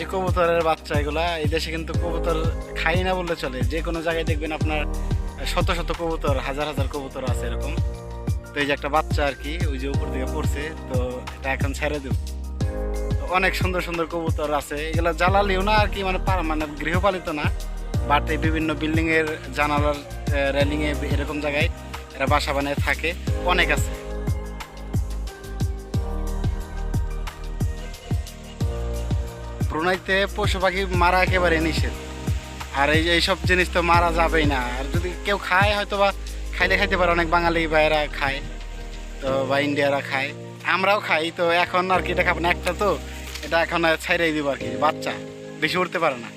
যে কবুতরের বাচ্চা এগুলা, এই দেশে কিন্তু কবুতর খাই না বললে চলে। যে কোনো জায়গায় দেখবেন আপনার শত শত কবুতর, হাজার হাজার কবুতর আছে এরকম। তো এই যে একটা বাচ্চা আর কি, ওই যে উপর দিকে পড়ছে, তো এটা এখন ছেড়ে দেব। তো অনেক সুন্দর সুন্দর কবুতর আছে। এগুলো জ্বালালিও না আর কি মানে মানে গৃহপালিত না। বাট এই বিভিন্ন বিল্ডিং এর জানালার রেলিংয়ে এরকম জায়গায় এরা বাসা বানিয়ে থাকে। অনেক আছে। ব্রুনাইতে পশু পাখি মারা একেবারে নিষেধ। আর এই এইসব জিনিস তো মারা যাবেই না। আর যদি কেউ খায় হয়তো বা খাইলে খাইতে পারে। অনেক বাঙালি ভাইয়েরা খায়, তো বা ইন্ডিয়ারা খায়। আমরাও খাই, তো এখন আর কি এটা খাব না? একটা তো এটা এখন ছাইড়াই দিব আর কি, বাচ্চা। বেশি উঠতে পারে না।